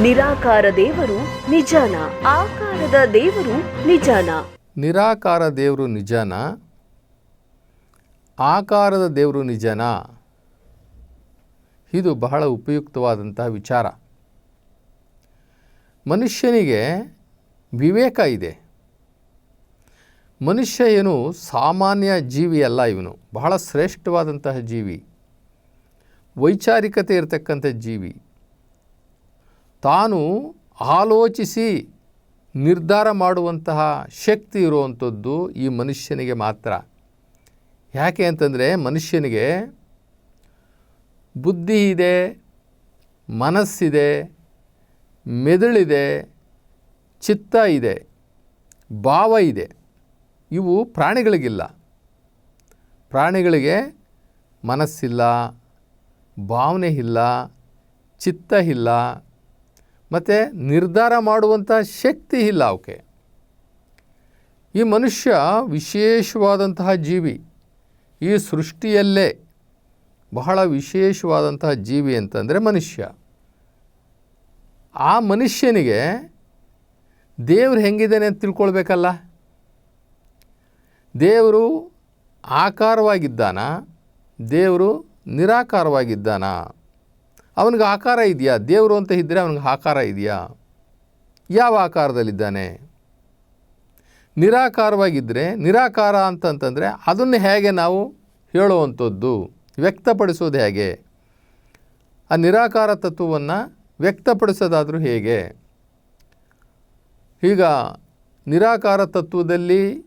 ನಿರಾಕಾರ ದೇವರು ನಿಜಾನ, ಆಕಾರದ ದೇವರು ನಿಜಾನ. ನಿರಾಕಾರ ದೇವರು ನಿಜಾನ, ಆಕಾರದ ದೇವರು ನಿಜಾನ. ಇದು ಬಹಳ ಉಪಯುಕ್ತವಾದಂತಹ ವಿಚಾರ. ಮನುಷ್ಯನಿಗೆ ವಿವೇಕ ಇದೆ. ಮನುಷ್ಯ ಏನು ಸಾಮಾನ್ಯ ಜೀವಿ ಅಲ್ಲ ಇವನು. ಬಹಳ ಶ್ರೇಷ್ಠವಾದಂತಹ ಜೀವಿ. ವೈಚಾರಿಕತೆ ಇರತಕ್ಕಂಥ ಜೀವಿ. ತಾನು ಆಲೋಚಿಸಿ ನಿರ್ಧಾರ ಮಾಡುವಂತಹ ಶಕ್ತಿ ಇರುವಂಥದ್ದು ಈ ಮನುಷ್ಯನಿಗೆ ಮಾತ್ರ. ಯಾಕೆ ಅಂತಂದರೆ ಮನುಷ್ಯನಿಗೆ ಬುದ್ಧಿ ಇದೆ, ಮನಸ್ಸಿದೆ, ಮೆದುಳಿದೆ, ಚಿತ್ತ ಇದೆ, ಭಾವ ಇದೆ. ಇವು ಪ್ರಾಣಿಗಳಿಗಿಲ್ಲ. ಪ್ರಾಣಿಗಳಿಗೆ ಮನಸ್ಸಿಲ್ಲ, ಭಾವನೆ ಇಲ್ಲ, ಚಿತ್ತ ಇಲ್ಲ ಮತ್ತು ನಿರ್ಧಾರ ಮಾಡುವಂಥ ಶಕ್ತಿ ಇಲ್ಲ ಅವಕ್ಕೆ. ಈ ಮನುಷ್ಯ ವಿಶೇಷವಾದಂತಹ ಜೀವಿ, ಈ ಸೃಷ್ಟಿಯಲ್ಲೇ ಬಹಳ ವಿಶೇಷವಾದಂತಹ ಜೀವಿ ಅಂತಂದರೆ ಮನುಷ್ಯ. ಆ ಮನುಷ್ಯನಿಗೆ ದೇವ್ರು ಹೆಂಗಿದ್ದಾನೆ ಅಂತ ತಿಳ್ಕೊಳ್ಬೇಕಲ್ಲ? ದೇವರು ಆಕಾರವಾಗಿದ್ದಾನ? ದೇವರು ನಿರಾಕಾರವಾಗಿದ್ದಾನ? ಅವನಿಗೆ ಆಕಾರ ಇದೆಯಾ? ದೇವರು ಅಂತ ಇದ್ದರೆ ಅವನಿಗೆ ಆಕಾರ ಇದೆಯಾ? ಯಾವ ಆಕಾರದಲ್ಲಿದ್ದಾನೆ? ನಿರಾಕಾರವಾಗಿದ್ದರೆ ನಿರಾಕಾರ ಅಂತಂತಂದರೆ ಅದನ್ನು ಹೇಗೆ ನಾವು ಹೇಳುವಂಥದ್ದು, ವ್ಯಕ್ತಪಡಿಸೋದು ಹೇಗೆ? ಆ ನಿರಾಕಾರ ತತ್ವವನ್ನು ವ್ಯಕ್ತಪಡಿಸೋದಾದರೂ ಹೇಗೆ? ಈಗ ನಿರಾಕಾರ ತತ್ವದಲ್ಲಿ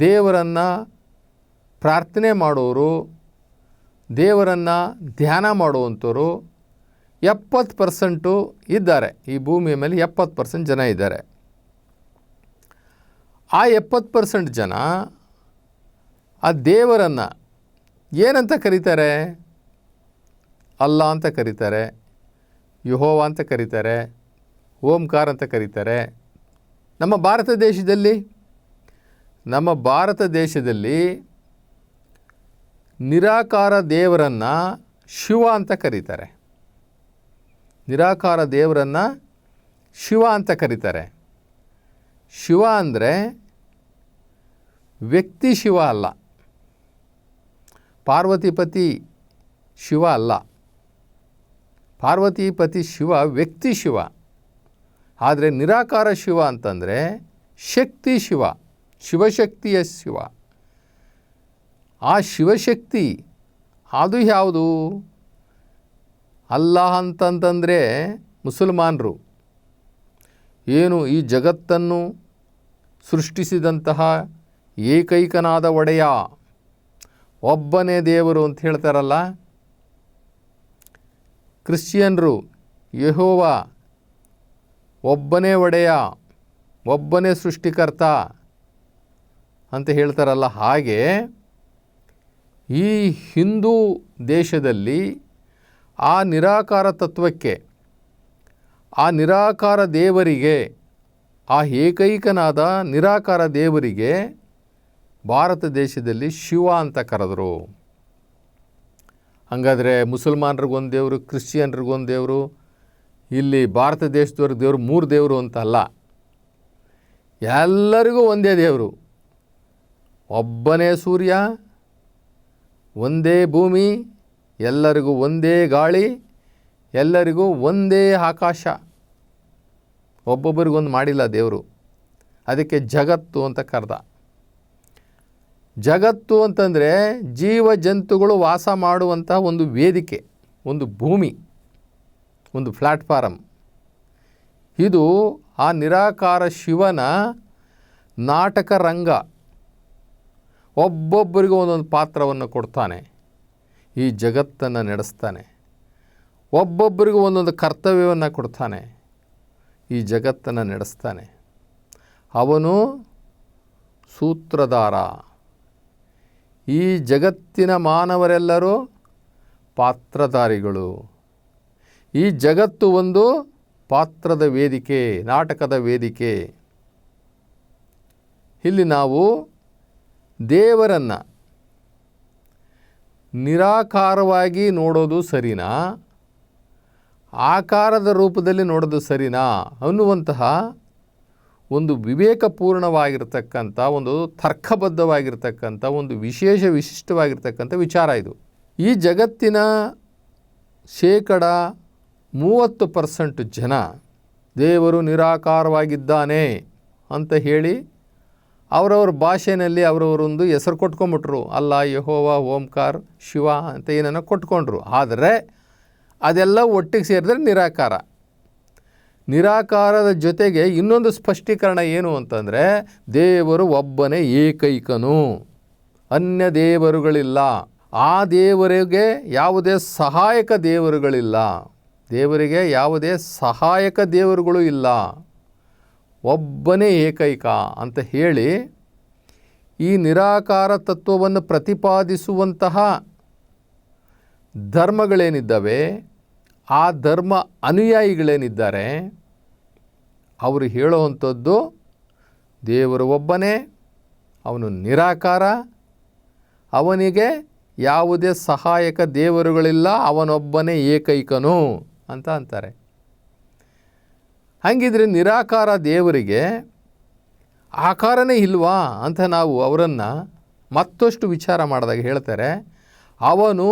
ದೇವರನ್ನು ಪ್ರಾರ್ಥನೆ ಮಾಡೋರು, ದೇವರನ್ನು ಧ್ಯಾನ ಮಾಡುವಂಥವ್ರು ಎಪ್ಪತ್ತು ಪರ್ಸೆಂಟು ಇದ್ದಾರೆ. ಈ ಭೂಮಿಯ ಮೇಲೆ ಎಪ್ಪತ್ತು ಪರ್ಸೆಂಟ್ ಜನ ಇದ್ದಾರೆ. ಆ ಎಪ್ಪತ್ತು ಪರ್ಸೆಂಟ್ ಜನ ಆ ದೇವರನ್ನು ಏನಂತ ಕರೀತಾರೆ? ಅಲ್ಲ ಅಂತ ಕರೀತಾರೆ, ಯುಹೋವ ಅಂತ ಕರೀತಾರೆ, ಓಂಕಾರ ಅಂತ ಕರೀತಾರೆ. ನಮ್ಮ ಭಾರತ ದೇಶದಲ್ಲಿ, ನಮ್ಮ ಭಾರತ ದೇಶದಲ್ಲಿ ನಿರಾಕಾರ ದೇವರನ್ನು ಶಿವ ಅಂತ ಕರೀತಾರೆ. ನಿರಾಕಾರ ದೇವರನ್ನು ಶಿವ ಅಂತ ಕರೀತಾರೆ. ಶಿವ ಅಂದರೆ ವ್ಯಕ್ತಿ ಶಿವ ಅಲ್ಲ. ಪಾರ್ವತಿಪತಿ ಶಿವ ಅಲ್ಲ. ಪಾರ್ವತಿಪತಿ ಶಿವ ವ್ಯಕ್ತಿ ಶಿವ. ಆದರೆ ನಿರಾಕಾರ ಶಿವ ಅಂತಂದರೆ ಶಕ್ತಿ ಶಿವ, ಶಿವಶಕ್ತಿಯ ಶಿವ. ಆ ಶಿವಶಕ್ತಿ ಅದು ಯಾವುದು? ಅಲ್ಲಾಹ್ ಅಂತಂತಂದರೆ ಮುಸಲ್ಮಾನರು. ಏನು ಈ ಜಗತ್ತನ್ನು ಸೃಷ್ಟಿಸಿದಂತಹ ಏಕೈಕನಾದ ಒಡೆಯ, ಒಬ್ಬನೇ ದೇವರು ಅಂತ ಹೇಳ್ತಾರಲ್ಲ? ಕ್ರಿಶ್ಚಿಯನ್ರು, ಯಹೋವ ಒಬ್ಬನೇ ಒಡೆಯ, ಒಬ್ಬನೇ ಸೃಷ್ಟಿಕರ್ತ ಅಂತ ಹೇಳ್ತಾರಲ್ಲ. ಹಾಗೆ ಈ ಹಿಂದೂ ದೇಶದಲ್ಲಿ ಆ ನಿರಾಕಾರ ತತ್ವಕ್ಕೆ, ಆ ನಿರಾಕಾರ ದೇವರಿಗೆ, ಆ ಏಕೈಕನಾದ ನಿರಾಕಾರ ದೇವರಿಗೆ ಭಾರತ ದೇಶದಲ್ಲಿ ಶಿವ ಅಂತ ಕರೆದರು. ಹಾಗಾದರೆ ಮುಸಲ್ಮಾನರಿಗೊಂದು ದೇವರು ಕ್ರಿಶ್ಚಿಯನ್ರಿಗೊಂದು ದೇವರು, ಇಲ್ಲಿ ಭಾರತ ದೇಶದವ್ರ ದೇವರು ಮೂರು ದೇವರು ಅಂತ ಅಲ್ಲ. ಎಲ್ಲರಿಗೂ ಒಂದೇ ದೇವರು. ಒಬ್ಬನೇ ಸೂರ್ಯ, ಒಂದೇ ಭೂಮಿ ಎಲ್ಲರಿಗೂ ಒಂದೇ ಗಾಳಿ, ಎಲ್ಲರಿಗೂ ಒಂದೇ ಆಕಾಶ. ಒಬ್ಬೊಬ್ಬರಿಗೊಂದು ಮಾಡಿಲ್ಲ ದೇವರು. ಅದಕ್ಕೆ ಜಗತ್ತು ಅಂತ ಕರೆದ. ಜಗತ್ತು ಅಂತಂದರೆ ಜೀವ ಜಂತುಗಳು ವಾಸ ಮಾಡುವಂಥ ಒಂದು ವೇದಿಕೆ, ಒಂದು ಭೂಮಿ, ಒಂದು ಪ್ಲ್ಯಾಟ್ಫಾರಮ್ ಇದು ಆ ನಿರಾಕಾರ ಶಿವನ ನಾಟಕ ರಂಗ. ಒಬ್ಬೊಬ್ಬರಿಗೂ ಒಂದೊಂದು ಪಾತ್ರವನ್ನು ಕೊಡ್ತಾನೆ. ಈ ಜಗತ್ತನ್ನು ನಡೆಸ್ತಾನೆ. ಒಬ್ಬೊಬ್ಬರಿಗೂ ಒಂದೊಂದು ಕರ್ತವ್ಯವನ್ನು ಕೊಡ್ತಾನೆ. ಈ ಜಗತ್ತನ್ನು ನಡೆಸ್ತಾನೆ. ಅವನು ಸೂತ್ರಧಾರ. ಈ ಜಗತ್ತಿನ ಮಾನವರೆಲ್ಲರೂ ಪಾತ್ರಧಾರಿಗಳು. ಈ ಜಗತ್ತು ಒಂದು ಪಾತ್ರದ ವೇದಿಕೆ, ನಾಟಕದ ವೇದಿಕೆ. ಇಲ್ಲಿ ನಾವು ದೇವರನ್ನು ನಿರಾಕಾರವಾಗಿ ನೋಡೋದು ಸರಿನಾ? ಆಕಾರದ ರೂಪದಲ್ಲಿ ನೋಡೋದು ಸರಿನಾ? ಅನ್ನುವಂತಹ ಒಂದು ವಿವೇಕಪೂರ್ಣವಾಗಿರ್ತಕ್ಕಂಥ, ಒಂದು ತರ್ಕಬದ್ಧವಾಗಿರ್ತಕ್ಕಂಥ, ಒಂದು ವಿಶೇಷ ವಿಶಿಷ್ಟವಾಗಿರ್ತಕ್ಕಂಥ ವಿಚಾರ ಇದು. ಈ ಜಗತ್ತಿನ ಶೇಕಡ ಮೂವತ್ತು ಪರ್ಸೆಂಟ್ ಜನ ದೇವರು ನಿರಾಕಾರವಾಗಿದ್ದಾನೆ ಅಂತ ಹೇಳಿ ಅವರವ್ರ ಭಾಷೆಯಲ್ಲಿ ಅವರವರೊಂದು ಹೆಸರು ಕೊಟ್ಕೊಂಬಿಟ್ರು. ಅಲ್ಲ, ಯಹೋವ, ಓಂಕಾರ, ಶಿವ ಅಂತ ಏನನ್ನ ಕೊಟ್ಕೊಂಡ್ರು. ಆದರೆ ಅದೆಲ್ಲ ಒಟ್ಟಿಗೆ ಸೇರಿದ್ರೆ ನಿರಾಕಾರ. ನಿರಾಕಾರದ ಜೊತೆಗೆ ಇನ್ನೊಂದು ಸ್ಪಷ್ಟೀಕರಣ ಏನು ಅಂತಂದರೆ, ದೇವರು ಒಬ್ಬನೇ ಏಕೈಕನು. ಅನ್ಯ ದೇವರುಗಳಿಲ್ಲ. ಆ ದೇವರಿಗೆ ಯಾವುದೇ ಸಹಾಯಕ ದೇವರುಗಳಿಲ್ಲ. ದೇವರಿಗೆ ಯಾವುದೇ ಸಹಾಯಕ ದೇವರುಗಳು ಇಲ್ಲ. ಒಬ್ಬನೇ ಏಕೈಕ ಅಂತ ಹೇಳಿ ಈ ನಿರಾಕಾರ ತತ್ವವನ್ನು ಪ್ರತಿಪಾದಿಸುವಂತಹ ಧರ್ಮಗಳೇನಿದ್ದಾವೆ, ಆ ಧರ್ಮ ಅನುಯಾಯಿಗಳೇನಿದ್ದಾರೆ, ಅವರು ಹೇಳುವಂಥದ್ದು ದೇವರು ಒಬ್ಬನೇ, ಅವನು ನಿರಾಕಾರ, ಅವನಿಗೆ ಯಾವುದೇ ಸಹಾಯಕ ದೇವರುಗಳಿಲ್ಲ, ಅವನೊಬ್ಬನೇ ಏಕೈಕನು ಅಂತ ಅಂತಾರೆ. ಹಾಗಿದ್ರೆ ನಿರಾಕಾರ ದೇವರಿಗೆ ಆಕಾರನೇ ಇಲ್ವಾ ಅಂತ ನಾವು ಅವರನ್ನು ಮತ್ತಷ್ಟು ವಿಚಾರ ಮಾಡಿದಾಗ ಹೇಳ್ತಾರೆ, ಅವನು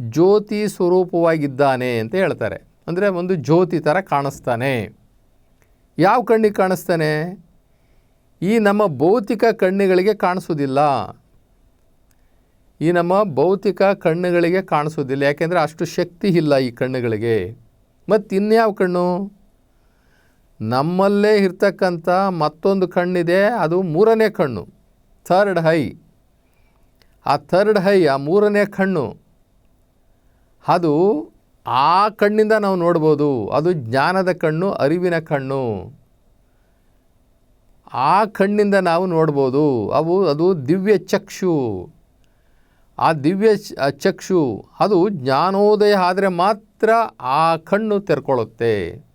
ಜ್ಯೋತಿ ಸ್ವರೂಪವಾಗಿದ್ದಾನೆ ಅಂತ ಹೇಳ್ತಾರೆ. ಅಂದರೆ ಒಂದು ಜ್ಯೋತಿ ಥರ ಕಾಣಿಸ್ತಾನೆ. ಯಾವ ಕಣ್ಣಿಗೆ ಕಾಣಿಸ್ತಾನೆ? ಈ ನಮ್ಮ ಭೌತಿಕ ಕಣ್ಣುಗಳಿಗೆ ಕಾಣಿಸೋದಿಲ್ಲ ಈ ನಮ್ಮ ಭೌತಿಕ ಕಣ್ಣುಗಳಿಗೆ ಕಾಣಿಸೋದಿಲ್ಲ ಯಾಕೆಂದರೆ ಅಷ್ಟು ಶಕ್ತಿ ಇಲ್ಲ ಈ ಕಣ್ಣುಗಳಿಗೆ. ಮತ್ತು ಇನ್ಯಾವ ಕಣ್ಣು? ನಮ್ಮಲ್ಲೇ ಇರ್ತಕ್ಕಂಥ ಮತ್ತೊಂದು ಕಣ್ಣಿದೆ, ಅದು ಮೂರನೇ ಕಣ್ಣು. Third eye. ಆ ಥರ್ಡ್ ಹೈ, ಆ ಮೂರನೇ ಕಣ್ಣು. ಅದು ಆ ಕಣ್ಣಿಂದ ನಾವು ನೋಡ್ಬೋದು. ಅದು ಜ್ಞಾನದ ಕಣ್ಣು, ಅರಿವಿನ ಕಣ್ಣು. ಆ ಕಣ್ಣಿಂದ ನಾವು ನೋಡ್ಬೋದು. ಅವು, ಅದು ದಿವ್ಯ ಚಕ್ಷು. ಆ ದಿವ್ಯ ಚಕ್ಷು, ಅದು ಜ್ಞಾನೋದಯ ಆದರೆ ಮಾತ್ರ ಆ ಕಣ್ಣು ತೆರ್ಕೊಳ್ಳುತ್ತೆ.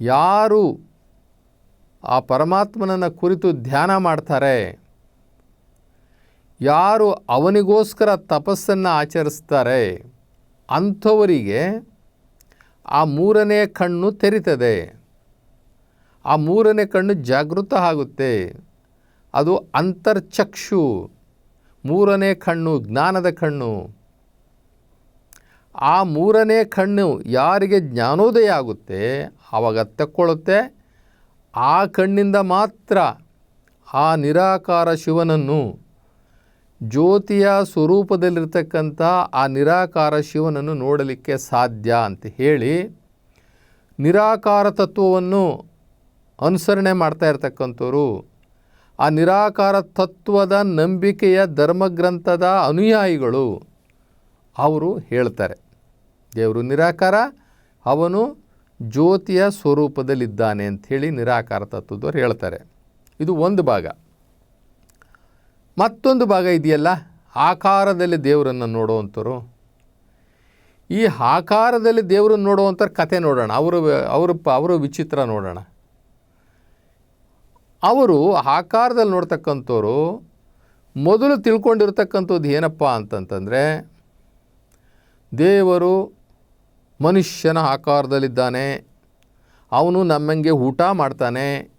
ಯಾರು ಆ ಪರಮಾತ್ಮನನ್ನು ಕುರಿತು ಧ್ಯಾನ ಮಾಡ್ತಾರೆ? ಯಾರು ಅವನಿಗೋಸ್ಕರ ತಪಸ್ಸನ್ನು ಆಚರಿಸ್ತಾರೆ? ಅಂಥವರಿಗೆ ಆ ಮೂರನೇ ಕಣ್ಣು ತೆರಿತದೆ. ಆ ಮೂರನೇ ಕಣ್ಣು ಜಾಗೃತ ಆಗುತ್ತೆ. ಅದು ಅಂತರ್ಚಕ್ಷು. ಮೂರನೇ ಕಣ್ಣು ಜ್ಞಾನದ ಕಣ್ಣು. ಆ ಮೂರನೇ ಕಣ್ಣು ಯಾರಿಗೆ ಜ್ಞಾನೋದಯ ಆಗುತ್ತೆ ಆವಾಗ ತಕ್ಕೊಳ್ಳುತ್ತೆ. ಆ ಕಣ್ಣಿಂದ ಮಾತ್ರ ಆ ನಿರಾಕಾರ ಶಿವನನ್ನು ಜ್ಯೋತಿಯ ಸ್ವರೂಪದಲ್ಲಿರ್ತಕ್ಕಂಥ ಆ ನಿರಾಕಾರ ಶಿವನನ್ನು ನೋಡಲಿಕ್ಕೆ ಸಾಧ್ಯ ಅಂತ ಹೇಳಿ ನಿರಾಕಾರ ತತ್ವವನ್ನು ಅನುಸರಣೆ ಮಾಡ್ತಾ ಇರ್ತಕ್ಕಂಥವ್ರು. ಆ ನಿರಾಕಾರ ತತ್ವದ ನಂಬಿಕೆಯ ಧರ್ಮಗ್ರಂಥದ ಅನುಯಾಯಿಗಳು ಅವರು ಹೇಳ್ತಾರೆ. ದೇವರು ನಿರಾಕಾರ, ಅವನು ಜ್ಯೋತಿಯ ಸ್ವರೂಪದಲ್ಲಿದ್ದಾನೆ ಅಂಥೇಳಿ ನಿರಾಕಾರ ತತ್ವದವ್ರು ಹೇಳ್ತಾರೆ. ಇದು ಒಂದು ಭಾಗ. ಮತ್ತೊಂದು ಭಾಗ ಇದೆಯಲ್ಲ, ಆಕಾರದಲ್ಲಿ ದೇವರನ್ನು ನೋಡುವಂಥವ್ರು. ಈ ಆಕಾರದಲ್ಲಿ ದೇವರನ್ನು ನೋಡುವಂಥ ಕತೆ ನೋಡೋಣ, ಅವರು ಅವರು ಅವರು ವಿಚಿತ್ರ ನೋಡೋಣ. ಅವರು ಆಕಾರದಲ್ಲಿ ನೋಡ್ತಕ್ಕಂಥವ್ರು ಮೊದಲು ತಿಳ್ಕೊಂಡಿರ್ತಕ್ಕಂಥದ್ದು ಏನಪ್ಪ ಅಂತಂತಂದರೆ ದೇವರು ಮನುಷ್ಯನ ಆಕಾರದಲ್ಲಿದ್ದಾನೆ. ಅವನು ನಮ್ಮಂಗೆ ಊಟ ಮಾಡ್ತಾನೆ.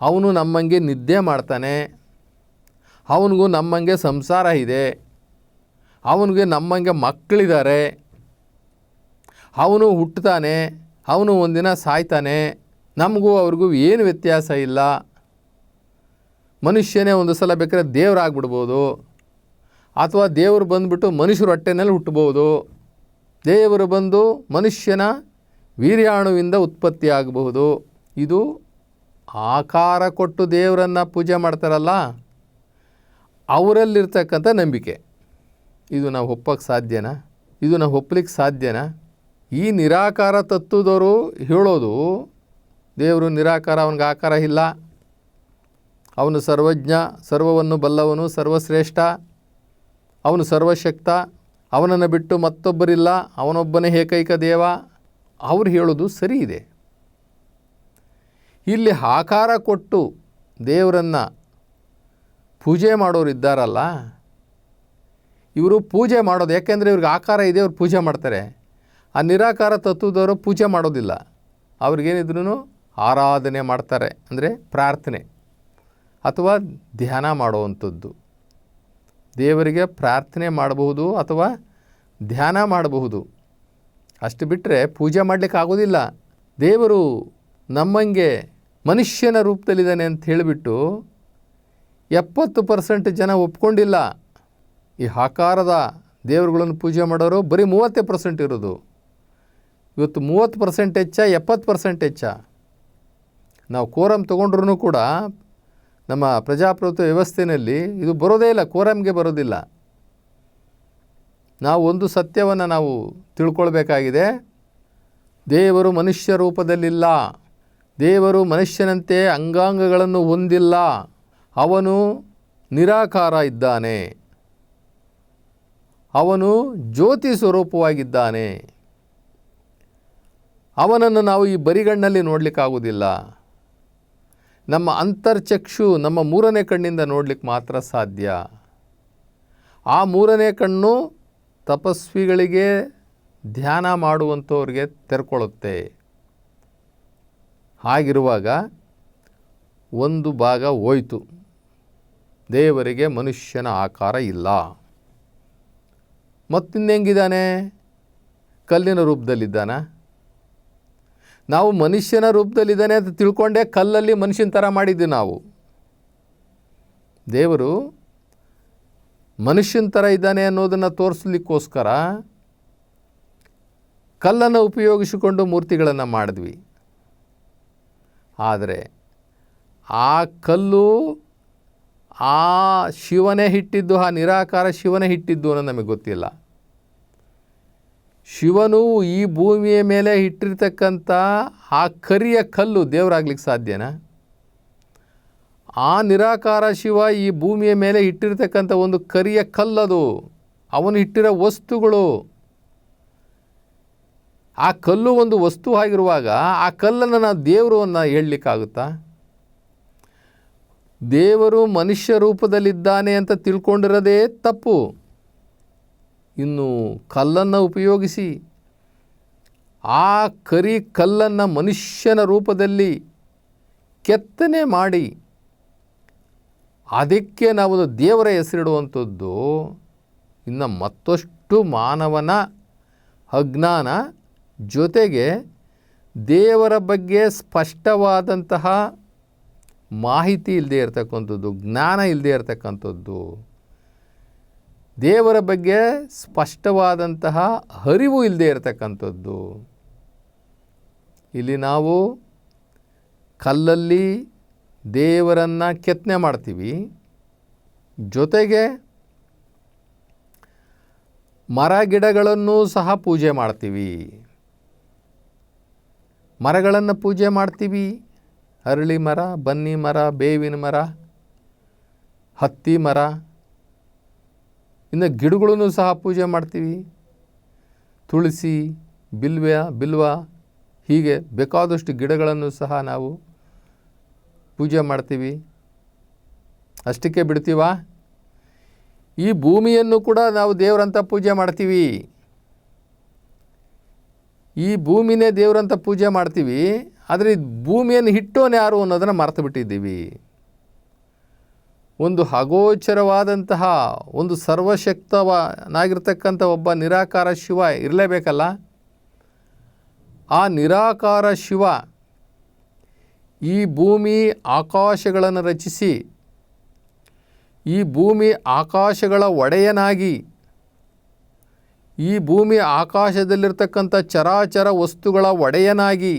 ಅವನು ನಮ್ಮಂಗೆ ನಿದ್ದೆ ಮಾಡ್ತಾನೆ. ಅವನಿಗೂ ನಮ್ಮಂಗೆ ಸಂಸಾರ ಇದೆ. ಅವನಿಗೆ ನಮ್ಮಂಗೆ ಮಕ್ಕಳಿದ್ದಾರೆ. ಅವನು ಹುಟ್ಟುತ್ತಾನೆ. ಅವನು ಒಂದಿನ ಸಾಯ್ತಾನೆ. ನಮಗೂ ಅವ್ರಿಗೂ ಏನು ವ್ಯತ್ಯಾಸ ಇಲ್ಲ. ಮನುಷ್ಯನೇ ಒಂದು ಸಲ ಬೇಕಾದ್ರೆ ದೇವರಾಗ್ಬಿಡ್ಬೋದು. ಅಥವಾ ದೇವರು ಬಂದುಬಿಟ್ಟು ಮನುಷ್ಯರ ಹೊಟ್ಟೆನಲ್ಲಿ ಹುಟ್ಟಬಹುದು. ದೇವರು ಬಂದು ಮನುಷ್ಯನ ವೀರ್ಯಾಣುವಿಂದ ಉತ್ಪತ್ತಿ ಆಗಬಹುದು ಇದು ಆಕಾರ ಕೊಟ್ಟು ದೇವರನ್ನು ಪೂಜೆ ಮಾಡ್ತಾರಲ್ಲ, ಅವರಲ್ಲಿರ್ತಕ್ಕಂಥ ನಂಬಿಕೆ. ಇದು ನಾವು ಒಪ್ಪಕ್ಕೆ ಸಾಧ್ಯನಾ? ಇದು ನಾವು ಒಪ್ಪಲಿಕ್ಕೆ ಸಾಧ್ಯನಾ? ಈ ನಿರಾಕಾರ ತತ್ವದವರು ಹೇಳೋದು, ದೇವರು ನಿರಾಕಾರ, ಅವನಿಗೆ ಆಕಾರ ಇಲ್ಲ. ಅವನು ಸರ್ವಜ್ಞ, ಸರ್ವವನ್ನು ಬಲ್ಲವನು, ಸರ್ವಶ್ರೇಷ್ಠ. ಅವನು ಸರ್ವಶಕ್ತ, ಅವನನ್ನು ಬಿಟ್ಟು ಮತ್ತೊಬ್ಬರಿಲ್ಲ, ಅವನೊಬ್ಬನೇ ಏಕೈಕ ದೇವ. ಅವ್ರು ಹೇಳೋದು ಸರಿ ಇದೆ ಇಲ್ಲಿ ಆಕಾರ ಕೊಟ್ಟು ದೇವರನ್ನು ಪೂಜೆ ಮಾಡೋರು ಇದ್ದಾರಲ್ಲ, ಇವರು ಪೂಜೆ ಮಾಡೋದು, ಯಾಕೆಂದರೆ ಇವ್ರಿಗೆ ಆಕಾರ ಇದೆ, ಅವ್ರು ಪೂಜೆ ಮಾಡ್ತಾರೆ. ಆ ನಿರಾಕಾರ ತತ್ವದವರು ಪೂಜೆ ಮಾಡೋದಿಲ್ಲ. ಅವ್ರಿಗೇನಿದ್ರು ಆರಾಧನೆ ಮಾಡ್ತಾರೆ, ಅಂದರೆ ಪ್ರಾರ್ಥನೆ, ಅಥವಾ ಧ್ಯಾನ ಮಾಡುವಂಥದ್ದು. ದೇವರಿಗೆ ಪ್ರಾರ್ಥನೆ ಮಾಡಬಹುದು ಅಥವಾ ಧ್ಯಾನ ಮಾಡಬಹುದು. ಅಷ್ಟು ಬಿಟ್ಟರೆ ಪೂಜೆ ಮಾಡಲಿಕ್ಕೆ ಆಗೋದಿಲ್ಲ. ದೇವರು ನಮ್ಮಂಗೆ ಮನುಷ್ಯನ ರೂಪದಲ್ಲಿದ್ದಾನೆ ಅಂತ ಹೇಳಿಬಿಟ್ಟು ಎಪ್ಪತ್ತು ಪರ್ಸೆಂಟ್ ಜನ ಒಪ್ಕೊಂಡಿಲ್ಲ. ಈ ಆಕಾರದ ದೇವರುಗಳನ್ನು ಪೂಜೆ ಮಾಡೋರು ಬರೀ ಮೂವತ್ತೇ ಪರ್ಸೆಂಟ್ ಇರೋದು. ಇವತ್ತು ಮೂವತ್ತು ಪರ್ಸೆಂಟ್ ಹೆಚ್ಚ, ಎಪ್ಪತ್ತು ಪರ್ಸೆಂಟ್ ಹೆಚ್ಚ. ನಾವು ಕೋರಮ್ ತೊಗೊಂಡ್ರೂ ಕೂಡ ನಮ್ಮ ಪ್ರಜಾಪ್ರಭುತ್ವ ವ್ಯವಸ್ಥೆಯಲ್ಲಿ ಇದು ಬರೋದೇ ಇಲ್ಲ, ಕೋರಮ್ಗೆ ಬರೋದಿಲ್ಲ. ನಾವು ಒಂದು ಸತ್ಯವನ್ನು ನಾವು ತಿಳ್ಕೊಳ್ಬೇಕಾಗಿದೆ. ದೇವರು ಮನುಷ್ಯ ರೂಪದಲ್ಲಿಲ್ಲ. ದೇವರು ಮನುಷ್ಯನಂತೆ ಅಂಗಾಂಗಗಳನ್ನು ಹೊಂದಿಲ್ಲ. ಅವನು ನಿರಾಕಾರ ಇದ್ದಾನೆ. ಅವನು ಜ್ಯೋತಿ ಸ್ವರೂಪವಾಗಿದ್ದಾನೆ. ಅವನನ್ನು ನಾವು ಈ ಬರಿಗಣ್ಣಲ್ಲಿ ನೋಡಲಿಕ್ಕಾಗೋದಿಲ್ಲ ನಮ್ಮ ಅಂತರ್ಚಕ್ಷು ನಮ್ಮ ಮೂರನೇ ಕಣ್ಣಿಂದ ನೋಡಲಿಕ್ಕೆ ಮಾತ್ರ ಸಾಧ್ಯ. ಆ ಮೂರನೇ ಕಣ್ಣು ತಪಸ್ವಿಗಳಿಗೆ ಧ್ಯಾನ ಮಾಡುವಂಥವ್ರಿಗೆ ತೆರ್ಕೊಳ್ಳುತ್ತೆ. ಹಾಗಿರುವಾಗ ಒಂದು ಭಾಗ ಹೋಯಿತು. ದೇವರಿಗೆ ಮನುಷ್ಯನ ಆಕಾರ ಇಲ್ಲ. ಮತ್ತಿನ್ನೆಂಗಿದ್ದಾನೆ? ಕಲ್ಲಿನ ರೂಪದಲ್ಲಿದ್ದಾನ? ನಾವು ಮನುಷ್ಯನ ರೂಪದಲ್ಲಿದ್ದಾನೆ ಅಂತ ತಿಳ್ಕೊಂಡೇ ಕಲ್ಲಲ್ಲಿ ಮನುಷ್ಯನ ಥರ ಮಾಡಿದ್ದು ನಾವು. ದೇವರು ಮನುಷ್ಯನ ಥರ ಇದ್ದಾನೆ ಅನ್ನೋದನ್ನು ತೋರಿಸ್ಲಿಕ್ಕೋಸ್ಕರ ಕಲ್ಲನ್ನು ಉಪಯೋಗಿಸಿಕೊಂಡು ಮೂರ್ತಿಗಳನ್ನು ಮಾಡಿದ್ವಿ. ಆದರೆ ಆ ಕಲ್ಲು ಆ ಶಿವನೇ ಹಿಟ್ಟಿದ್ದು, ಆ ನಿರಾಕಾರ ಶಿವನೇ ಹಿಟ್ಟಿದ್ದು ಅನ್ನೋದು ನಮಗೆ ಗೊತ್ತಿಲ್ಲ. ಶಿವನು ಈ ಭೂಮಿಯ ಮೇಲೆ ಇಟ್ಟಿರ್ತಕ್ಕಂಥ ಆ ಕರಿಯ ಕಲ್ಲು ದೇವರಾಗ್ಲಿಕ್ಕೆ ಸಾಧ್ಯನಾ? ಆ ನಿರಾಕಾರ ಶಿವ ಈ ಭೂಮಿಯ ಮೇಲೆ ಇಟ್ಟಿರ್ತಕ್ಕಂಥ ಒಂದು ಕರಿಯ ಕಲ್ಲದು. ಅವನು ಇಟ್ಟಿರೋ ವಸ್ತುಗಳು. ಆ ಕಲ್ಲು ಒಂದು ವಸ್ತು ಆಗಿರುವಾಗ ಆ ಕಲ್ಲನ್ನು ನಾವು ದೇವರು ಅನ್ನ ಹೇಳಲಿಕ್ಕಾಗುತ್ತಾ? ದೇವರು ಮನುಷ್ಯ ರೂಪದಲ್ಲಿದ್ದಾನೆ ಅಂತ ತಿಳ್ಕೊಂಡಿರೋದೇ ತಪ್ಪು. ಇನ್ನು ಕಲ್ಲನ್ನು ಉಪಯೋಗಿಸಿ, ಆ ಕರಿ ಕಲ್ಲನ್ನು ಮನುಷ್ಯನ ರೂಪದಲ್ಲಿ ಕೆತ್ತನೆ ಮಾಡಿ, ಅದಕ್ಕೆ ನಾವು ದೇವರ ಹೆಸರಿಡುವಂಥದ್ದು, ಇನ್ನು ಮತ್ತಷ್ಟು ಮಾನವನ ಅಜ್ಞಾನ ಜೊತೆಗೆ ದೇವರ ಬಗ್ಗೆ ಸ್ಪಷ್ಟವಾದಂತಹ ಮಾಹಿತಿ ಇಲ್ಲದೆ ಇರತಕ್ಕಂಥದ್ದು, ಜ್ಞಾನ ಇಲ್ಲದೆ ಇರತಕ್ಕಂಥದ್ದು. ದೇವರ ಬಗ್ಗೆ ಸ್ಪಷ್ಟವಾದಂತಹ ಅರಿವು ಇಲ್ಲದೆ ಇರತಕ್ಕಂಥದ್ದು. ಇಲ್ಲಿ ನಾವು ಕಲ್ಲಲ್ಲಿ ದೇವರನ್ನು ಕೆತ್ತನೆ ಮಾಡ್ತೀವಿ. ಜೊತೆಗೆ ಮರ ಗಿಡಗಳನ್ನು ಸಹ ಪೂಜೆ ಮಾಡ್ತೀವಿ. ಮರಗಳನ್ನು ಪೂಜೆ ಮಾಡ್ತೀವಿ. ಅರಳಿ ಮರ, ಬನ್ನಿ ಮರ, ಬೇವಿನ ಮರ, ಹತ್ತಿ ಮರ. ಇನ್ನು ಗಿಡಗಳನ್ನು ಸಹ ಪೂಜೆ ಮಾಡ್ತೀವಿ. ತುಳಸಿ, ಬಿಲ್ವ ಬಿಲ್ವ, ಹೀಗೆ ಬೇಕಾದಷ್ಟು ಗಿಡಗಳನ್ನು ಸಹ ನಾವು ಪೂಜೆ ಮಾಡ್ತೀವಿ. ಅಷ್ಟಕ್ಕೆ ಬಿಡ್ತೀವಾ? ಈ ಭೂಮಿಯನ್ನು ಕೂಡ ನಾವು ದೇವರಂತ ಪೂಜೆ ಮಾಡ್ತೀವಿ. ಈ ಭೂಮಿನೇ ದೇವರಂತ ಪೂಜೆ ಮಾಡ್ತೀವಿ. ಆದರೆ ಭೂಮಿಯನ್ನು ಹಿಟ್ಟೋನು ಯಾರು ಅನ್ನೋದನ್ನು ಮರೆತು ಬಿಟ್ಟಿದ್ದೀವಿ. ಒಂದು ಅಗೋಚರವಾದಂತಹ ಒಂದು ಸರ್ವಶಕ್ತವನಾಗಿರ್ತಕ್ಕಂಥ ಒಬ್ಬ ನಿರಾಕಾರ ಶಿವ ಇರಲೇಬೇಕಲ್ಲ? ಆ ನಿರಾಕಾರ ಶಿವ ಈ ಭೂಮಿ ಆಕಾಶಗಳನ್ನು ರಚಿಸಿ, ಈ ಭೂಮಿ ಆಕಾಶಗಳ ಒಡೆಯನಾಗಿ, ಈ ಭೂಮಿ ಆಕಾಶದಲ್ಲಿರ್ತಕ್ಕಂಥ ಚರಾಚರ ವಸ್ತುಗಳ ಒಡೆಯನಾಗಿ,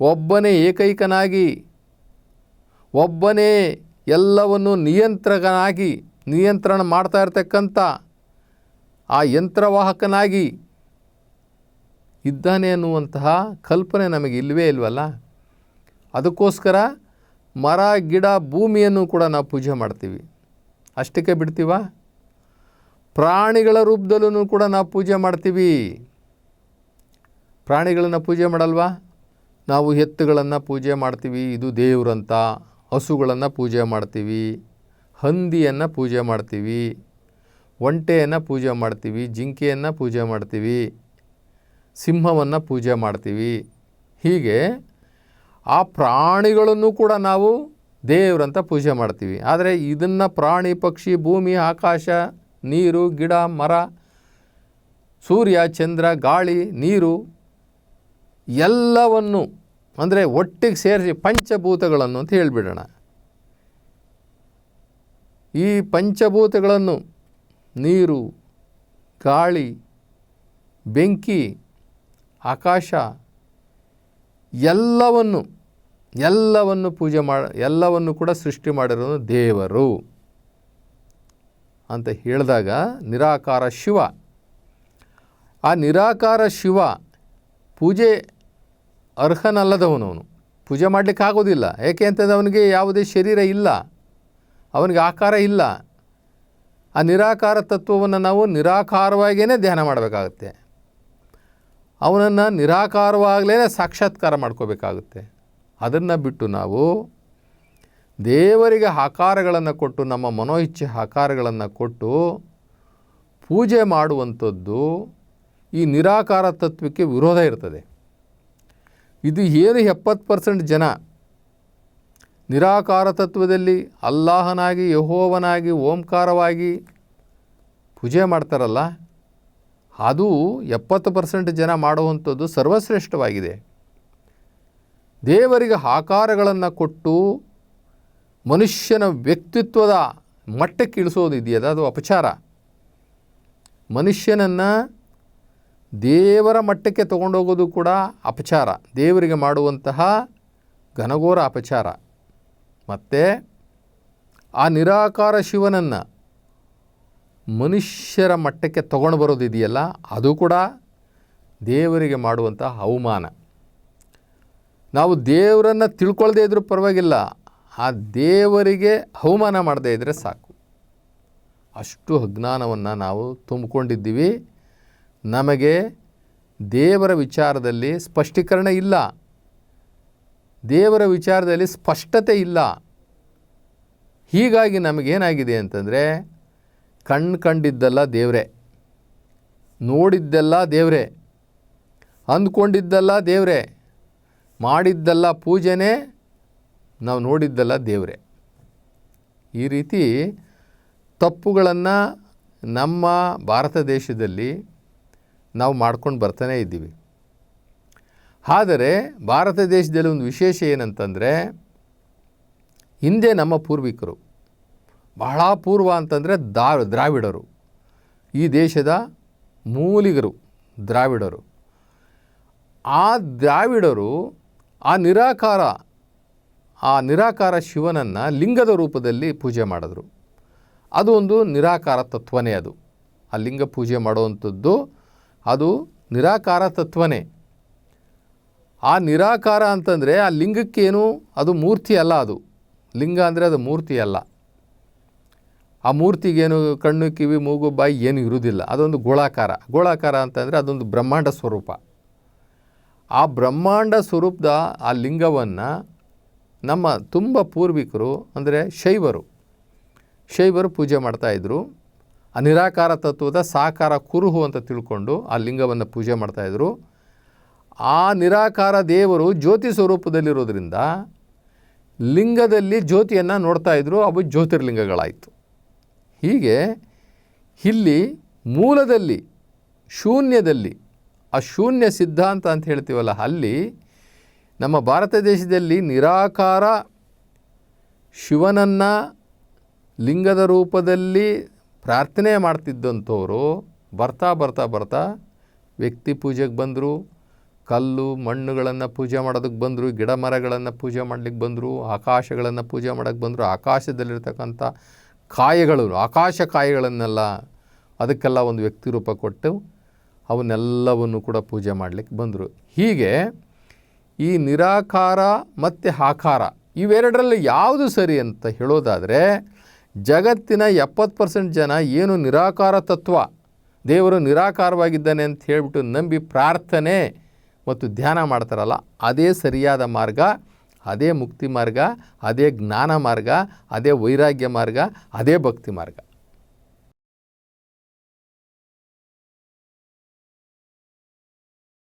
ಒಬ್ಬನೇ ಏಕೈಕನಾಗಿ, ಒಬ್ಬನೇ ಎಲ್ಲವನ್ನು ನಿಯಂತ್ರಕನಾಗಿ, ನಿಯಂತ್ರಣ ಮಾಡ್ತಾ ಇರತಕ್ಕಂಥ ಆ ಯಂತ್ರವಾಹಕನಾಗಿ ಇದ್ದಾನೆ ಅನ್ನುವಂತಹ ಕಲ್ಪನೆ ನಮಗೆ ಇಲ್ಲವೇ ಇಲ್ವಲ್ಲ? ಅದಕ್ಕೋಸ್ಕರ ಮರ, ಗಿಡ, ಭೂಮಿಯನ್ನು ಕೂಡ ನಾವು ಪೂಜೆ ಮಾಡ್ತೀವಿ. ಅಷ್ಟಕ್ಕೆ ಬಿಡ್ತೀವ? ಪ್ರಾಣಿಗಳ ರೂಪದಲ್ಲೂ ಕೂಡ ನಾವು ಪೂಜೆ ಮಾಡ್ತೀವಿ. ಪ್ರಾಣಿಗಳನ್ನು ಪೂಜೆ ಮಾಡಲ್ವಾ? ನಾವು ಎತ್ತುಗಳನ್ನು ಪೂಜೆ ಮಾಡ್ತೀವಿ. ಇದು ದೇವ್ರಂತ. ಹಸುಗಳನ್ನು ಪೂಜೆ ಮಾಡ್ತೀವಿ, ಹಂದಿಯನ್ನು ಪೂಜೆ ಮಾಡ್ತೀವಿ, ಒಂಟೆಯನ್ನು ಪೂಜೆ ಮಾಡ್ತೀವಿ, ಜಿಂಕೆಯನ್ನು ಪೂಜೆ ಮಾಡ್ತೀವಿ, ಸಿಂಹವನ್ನು ಪೂಜೆ ಮಾಡ್ತೀವಿ. ಹೀಗೆ ಆ ಪ್ರಾಣಿಗಳನ್ನು ಕೂಡ ನಾವು ದೇವರಂತ ಪೂಜೆ ಮಾಡ್ತೀವಿ. ಆದರೆ ಇದನ್ನು ಪ್ರಾಣಿ, ಪಕ್ಷಿ, ಭೂಮಿ, ಆಕಾಶ, ನೀರು, ಗಿಡ, ಮರ, ಸೂರ್ಯ, ಚಂದ್ರ, ಗಾಳಿ, ನೀರು ಎಲ್ಲವನ್ನು ಅಂದರೆ ಒಟ್ಟಿಗೆ ಸೇರಿಸಿ ಪಂಚಭೂತಗಳನ್ನು ಅಂತ ಹೇಳಿಬಿಡೋಣ. ಈ ಪಂಚಭೂತಗಳನ್ನು ನೀರು, ಗಾಳಿ, ಬೆಂಕಿ, ಆಕಾಶ, ಎಲ್ಲವನ್ನು ಎಲ್ಲವನ್ನು ಪೂಜೆ ಮಾಡ, ಎಲ್ಲವನ್ನು ಕೂಡ ಸೃಷ್ಟಿ ಮಾಡಿರೋದು ದೇವರು. ಅಂತ ಹೇಳಿದಾಗ ನಿರಾಕಾರ ಶಿವ. ಆ ನಿರಾಕಾರ ಶಿವ ಪೂಜೆ ಅರ್ಹನಲ್ಲದವನು ಅವನು ಪೂಜೆ ಮಾಡಲಿಕ್ಕೆ ಆಗೋದಿಲ್ಲ. ಏಕೆ ಅಂತಂದರೆ ಅವನಿಗೆ ಯಾವುದೇ ಶರೀರ ಇಲ್ಲ. ಅವನಿಗೆ ಆಕಾರ ಇಲ್ಲ. ಆ ನಿರಾಕಾರ ತತ್ವವನ್ನು ನಾವು ನಿರಾಕಾರವಾಗಿಯೇ ಧ್ಯಾನ ಮಾಡಬೇಕಾಗುತ್ತೆ. ಅವನನ್ನು ನಿರಾಕಾರವಾಗಲೇ ಸಾಕ್ಷಾತ್ಕಾರ ಮಾಡ್ಕೋಬೇಕಾಗುತ್ತೆ. ಅದನ್ನು ಬಿಟ್ಟು ನಾವು ದೇವರಿಗೆ ಆಕಾರಗಳನ್ನು ಕೊಟ್ಟು, ನಮ್ಮ ಮನೋಇಚ್ಛೆ ಆಕಾರಗಳನ್ನು ಕೊಟ್ಟು ಪೂಜೆ ಮಾಡುವಂಥದ್ದು ಈ ನಿರಾಕಾರ ತತ್ವಕ್ಕೆ ವಿರೋಧ ಇರ್ತದೆ. ಇದು ಏನು ಎಪ್ಪತ್ತು ಪರ್ಸೆಂಟ್ ಜನ. ನಿರಾಕಾರ ತತ್ವದಲ್ಲಿ ಅಲ್ಲಾಹನಾಗಿ, ಯಹೋವನಾಗಿ, ಓಂಕಾರವಾಗಿ ಪೂಜೆ ಮಾಡ್ತಾರಲ್ಲ, ಅದು ಎಪ್ಪತ್ತು ಪರ್ಸೆಂಟ್ ಜನ ಮಾಡುವಂಥದ್ದು ಸರ್ವಶ್ರೇಷ್ಠವಾಗಿದೆ. ದೇವರಿಗೆ ಆಕಾರಗಳನ್ನು ಕೊಟ್ಟು ಮನುಷ್ಯನ ವ್ಯಕ್ತಿತ್ವದ ಮಟ್ಟಕ್ಕೆ ಇಳಿಸೋದು ಇದೆಯಲ್ಲ ಅದು ಅಪಚಾರ. ಮನುಷ್ಯನನ್ನು ದೇವರ ಮಟ್ಟಕ್ಕೆ ತಗೊಂಡೋಗೋದು ಕೂಡ ಅಪಚಾರ. ದೇವರಿಗೆ ಮಾಡುವಂತಹ ಘನಘೋರ ಅಪಚಾರ. ಮತ್ತು ಆ ನಿರಾಕಾರ ಶಿವನನ್ನು ಮನುಷ್ಯರ ಮಟ್ಟಕ್ಕೆ ತಗೊಂಡು ಬರೋದಿದೆಯಲ್ಲ ಅದು ಕೂಡ ದೇವರಿಗೆ ಮಾಡುವಂತಹ ಅವಮಾನ. ನಾವು ದೇವರನ್ನು ತಿಳ್ಕೊಳ್ಳದೇ ಇದ್ದರೂ ಪರವಾಗಿಲ್ಲ, ಆ ದೇವರಿಗೆ ಅವಮಾನ ಮಾಡದೇ ಇದ್ದರೆ ಸಾಕು. ಅಷ್ಟು ಅಜ್ಞಾನವನ್ನು ನಾವು ತುಂಬಿಕೊಂಡಿದ್ದೀವಿ. ನಮಗೆ ದೇವರ ವಿಚಾರದಲ್ಲಿ ಸ್ಪಷ್ಟೀಕರಣ ಇಲ್ಲ. ದೇವರ ವಿಚಾರದಲ್ಲಿ ಸ್ಪಷ್ಟತೆ ಇಲ್ಲ. ಹೀಗಾಗಿ ನಮಗೇನಾಗಿದೆ ಅಂತಂದರೆ ಕಣ್ಣು ಕಂಡಿದ್ದಲ್ಲ ದೇವರೇ, ನೋಡಿದ್ದೆಲ್ಲ ದೇವರೇ, ಅಂದ್ಕೊಂಡಿದ್ದಲ್ಲ ದೇವರೇ, ಮಾಡಿದ್ದಲ್ಲ ಪೂಜೆನೆ ನಾವು ನೋಡಿದ್ದಲ್ಲ ದೇವರೇ. ಈ ರೀತಿ ತಪ್ಪುಗಳನ್ನು ನಮ್ಮ ಭಾರತ ದೇಶದಲ್ಲಿ ನಾವು ಮಾಡ್ಕೊಂಡು ಬರ್ತಾನೇ ಇದ್ದೀವಿ. ಆದರೆ ಭಾರತ ದೇಶದಲ್ಲಿ ಒಂದು ವಿಶೇಷ ಏನಂತಂದರೆ, ಹಿಂದೆ ನಮ್ಮ ಪೂರ್ವಿಕರು, ಬಹಳ ಪೂರ್ವ ಅಂತಂದರೆ ದಾ, ದ್ರಾವಿಡರು. ಈ ದೇಶದ ಮೂಲಿಗರು, ದ್ರಾವಿಡರು. ಆ ದ್ರಾವಿಡರು ಆ ನಿರಾಕಾರ ಆ ನಿರಾಕಾರ ಶಿವನನ್ನು ಲಿಂಗದ ರೂಪದಲ್ಲಿ ಪೂಜೆ ಮಾಡಿದ್ರು. ಅದು ಒಂದು ನಿರಾಕಾರ ತತ್ವನೇ ಅದು. ಆ ಲಿಂಗ ಪೂಜೆ ಮಾಡುವಂಥದ್ದು ಅದು ನಿರಾಕಾರ ತತ್ವನೇ. ಆ ನಿರಾಕಾರ ಅಂತಂದರೆ ಆ ಲಿಂಗಕ್ಕೇನು ಅದು ಮೂರ್ತಿ ಅಲ್ಲ ಅದು. ಲಿಂಗ ಅಂದರೆ ಅದು ಮೂರ್ತಿ ಅಲ್ಲ. ಆ ಮೂರ್ತಿಗೇನು ಕಣ್ಣು, ಕಿವಿ, ಮೂಗು, ಬಾಯಿ ಏನು ಇರುವುದಿಲ್ಲ. ಅದೊಂದು ಗೋಳಾಕಾರ. ಗೋಳಾಕಾರ ಅಂತಂದರೆ ಅದೊಂದು ಬ್ರಹ್ಮಾಂಡ ಸ್ವರೂಪ. ಆ ಬ್ರಹ್ಮಾಂಡ ಸ್ವರೂಪದ ಆ ಲಿಂಗವನ್ನು ನಮ್ಮ ತುಂಬ ಪೂರ್ವಿಕರು ಅಂದರೆ ಶೈವರು. ಶೈವರು ಪೂಜೆ ಮಾಡ್ತಾಯಿದ್ರು ಆ ನಿರಾಕಾರ ತತ್ವದ ಸಾಕಾರ ಕುರುಹು ಅಂತ ತಿಳ್ಕೊಂಡು ಆ ಲಿಂಗವನ್ನು ಪೂಜೆ ಮಾಡ್ತಾಯಿದ್ರು ಆ ನಿರಾಕಾರ ದೇವರು ಜ್ಯೋತಿ ಸ್ವರೂಪದಲ್ಲಿರೋದ್ರಿಂದ ಲಿಂಗದಲ್ಲಿ ಜ್ಯೋತಿಯನ್ನು ನೋಡ್ತಾ ಇದ್ರು, ಅವು ಜ್ಯೋತಿರ್ಲಿಂಗಗಳಾಯಿತು. ಹೀಗೆ ಇಲ್ಲಿ ಮೂಲದಲ್ಲಿ, ಶೂನ್ಯದಲ್ಲಿ ಆ ಶೂನ್ಯ ಸಿದ್ಧಾಂತ ಅಂತ ಹೇಳ್ತೀವಲ್ಲ, ಅಲ್ಲಿ ನಮ್ಮ ಭಾರತ ದೇಶದಲ್ಲಿ ನಿರಾಕಾರ ಶಿವನನ್ನು ಲಿಂಗದ ರೂಪದಲ್ಲಿ ಪ್ರಾರ್ಥನೆ ಮಾಡ್ತಿದ್ದಂಥವರು ಬರ್ತಾ ಬರ್ತಾ ಬರ್ತಾ ವ್ಯಕ್ತಿ ಪೂಜೆಗೆ ಬಂದರು, ಕಲ್ಲು, ಮಣ್ಣುಗಳನ್ನು ಪೂಜೆ ಮಾಡೋದಕ್ಕೆ ಬಂದರು, ಗಿಡ ಮರಗಳನ್ನು ಪೂಜೆ ಮಾಡಲಿಕ್ಕೆ ಬಂದರು, ಆಕಾಶಗಳನ್ನು ಪೂಜೆ ಮಾಡೋಕ್ಕೆ ಬಂದರು, ಆಕಾಶದಲ್ಲಿರ್ತಕ್ಕಂಥ ಕಾಯಗಳು, ಆಕಾಶ ಕಾಯಗಳನ್ನೆಲ್ಲ ಅದಕ್ಕೆಲ್ಲ ಒಂದು ವ್ಯಕ್ತಿ ರೂಪ ಕೊಟ್ಟು ಅವನ್ನೆಲ್ಲವನ್ನು ಕೂಡ ಪೂಜೆ ಮಾಡಲಿಕ್ಕೆ ಬಂದರು. ಹೀಗೆ ಈ ನಿರಾಕಾರ ಮತ್ತು ಆಕಾರ ಇವೆರಡರಲ್ಲಿ ಯಾವುದು ಸರಿ ಅಂತ ಹೇಳೋದಾದರೆ ಜಗತ್ತಿನ ಎಪ್ಪತ್ತು ಪರ್ಸೆಂಟ್ ಜನ ಏನು ನಿರಾಕಾರ ತತ್ವ? ದೇವರು ನಿರಾಕಾರವಾಗಿದ್ದಾನೆ ಅಂತ ಹೇಳಿಬಿಟ್ಟು ನಂಬಿ ಪ್ರಾರ್ಥನೆ ಮತ್ತು ಧ್ಯಾನ ಮಾಡ್ತಾರಲ್ಲ, ಅದೇ ಸರಿಯಾದ ಮಾರ್ಗ, ಅದೇ ಮುಕ್ತಿ ಮಾರ್ಗ, ಅದೇ ಜ್ಞಾನ ಮಾರ್ಗ, ಅದೇ ವೈರಾಗ್ಯ ಮಾರ್ಗ, ಅದೇ ಭಕ್ತಿ ಮಾರ್ಗ.